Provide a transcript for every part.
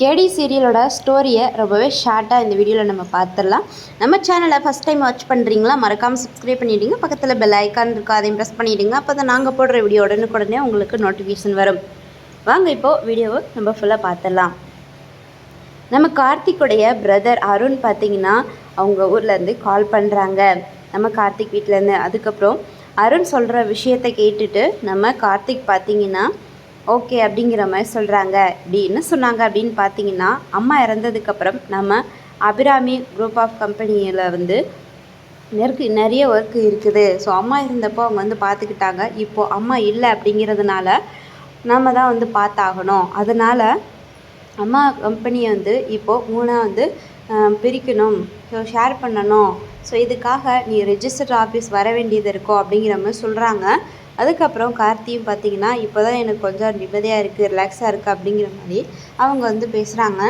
கேடி சீரியலோட ஸ்டோரியை ரொம்பவே ஷார்ட்டாக இந்த வீடியோவில் நம்ம பார்த்துடலாம் நம்ம சேனலை ஃபஸ்ட் டைம் வாட்ச் பண்ணுறீங்களா மறக்காமல் சப்ஸ்கிரைப் பண்ணிவிடுங்க பக்கத்தில் பெல் ஐக்கான் இருக்கா அதையும் ப்ரெஸ் பண்ணிவிடுங்க அப்போ தான் நாங்கள் போடுற வீடியோ உடனுக்குடனே உங்களுக்கு நோட்டிஃபிகேஷன் வரும். வாங்க இப்போது வீடியோவை நம்ம ஃபுல்லாக பார்த்துடலாம் நம்ம கார்த்திக்குடைய பிரதர் அருண் பார்த்தீங்கன்னா அவங்க ஊர்லேருந்து கால் பண்ணுறாங்க நம்ம கார்த்திக் வீட்டிலேருந்து அதுக்கப்புறம் அருண் சொல்கிற விஷயத்தை கேட்டுட்டு நம்ம கார்த்திக் பார்த்தீங்கன்னா ஓகே அப்படிங்கிற மாதிரி சொல்கிறாங்க இப்படி என்ன சொன்னாங்க. அப்படின்னு பார்த்தீங்கன்னா அம்மா இறந்ததுக்கப்புறம் நம்ம அபிராமி குரூப் ஆஃப் கம்பெனியில் வந்து நெருக்கு நிறைய ஒர்க் இருக்குது. ஸோ அம்மா இருந்தப்போ அவங்க வந்து பார்த்துக்கிட்டாங்க இப்போது அம்மா இல்லை அப்படிங்கிறதுனால நம்ம தான் வந்து பார்த்தாகணும் அதனால் அம்மா கம்பெனியை வந்து இப்போது மூணாக வந்து பிரிக்கணும். ஸோ ஷேர் பண்ணணும். ஸோ இதுக்காக நீ ரெஜிஸ்டர் ஆஃபீஸ் வர வேண்டியது இருக்கும் அப்படிங்கிற மாதிரி சொல்கிறாங்க அதுக்கப்புறம் கார்த்தியும் பார்த்தீங்கன்னா இப்போ தான் எனக்கு கொஞ்சம் நிம்மதியாக இருக்குது ரிலாக்ஸாக இருக்குது அப்படிங்கிற மாதிரி அவங்க வந்து பேசுகிறாங்க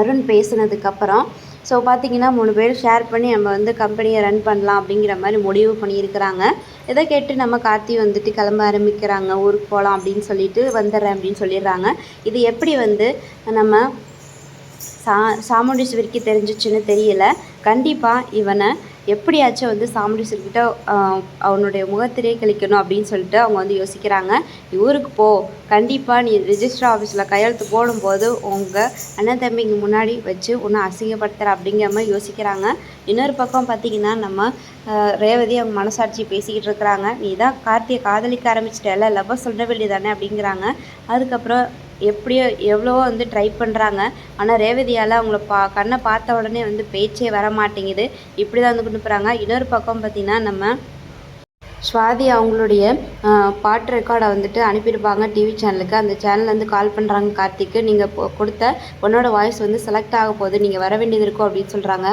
அருண் பேசுனதுக்கப்புறம் ஸோ பார்த்தீங்கன்னா மூணு பேர் ஷேர் பண்ணி நம்ம வந்து கம்பெனியை ரன் பண்ணலாம் அப்படிங்கிற மாதிரி முடிவு பண்ணியிருக்கிறாங்க. இதை கேட்டு நம்ம கார்த்தி வந்துட்டு கிளம்ப ஆரம்பிக்கிறாங்க ஊருக்கு போகலாம் அப்படின்னு சொல்லிட்டு வந்துடுறேன் அப்படின்னு சொல்லிடுறாங்க. இது எப்படி வந்து நம்ம சா சாமுண்டீஸ்வரிக்கு தெரிஞ்சிச்சுன்னு தெரியல. கண்டிப்பாக இவனை எப்படியாச்சும் வந்து சாமுண்டீஸ்வர்கிட்ட அவனுடைய முகத்திலே கழிக்கணும் அப்படின்னு சொல்லிட்டு அவங்க வந்து யோசிக்கிறாங்க. ஊருக்கு போ. கண்டிப்பாக நீ ரிஜிஸ்டர் ஆஃபீஸில் கையெழுத்து போடும்போது உங்கள் அண்ணன் தம்பிக்கு முன்னாடி வச்சு உன்னை அசிங்கப்படுத்துகிற அப்படிங்கிற மாதிரி யோசிக்கிறாங்க. இன்னொரு பக்கம் பார்த்தீங்கன்னா நம்ம ரேவதி அவங்க மனசாட்சி பேசிக்கிட்டு இருக்கிறாங்க. நீ தான் கார்த்தியை காதலிக்க ஆரம்பிச்சிட்டல லவ்வை சொல்ல வேண்டியதானே அப்படிங்கிறாங்க. அதுக்கப்புறம் எப்படியோ எவ்வளவோ வந்து ட்ரை பண்ணுறாங்க ஆனால் ரேவதியால் அவங்கள பா கண்ணை பார்த்த உடனே வந்து பேச்சே வர மாட்டேங்குது. இப்படி தான் வந்து கொண்டு போகிறாங்க இன்னொரு பக்கம் பார்த்திங்கன்னா நம்ம ஸ்வாதி அவங்களுடைய பாட்டு ரெக்கார்டை வந்துட்டு அனுப்பியிருப்பாங்க டிவி சேனலுக்கு அந்த சேனல்லேருந்து கால் பண்ணுறாங்க கார்த்திக்கு. நீங்கள் கொடுத்த பொண்ணோட வாய்ஸ் வந்து செலக்ட் ஆக போகுது. நீங்கள் வர வேண்டியது இருக்கும் அப்படின்னு சொல்கிறாங்க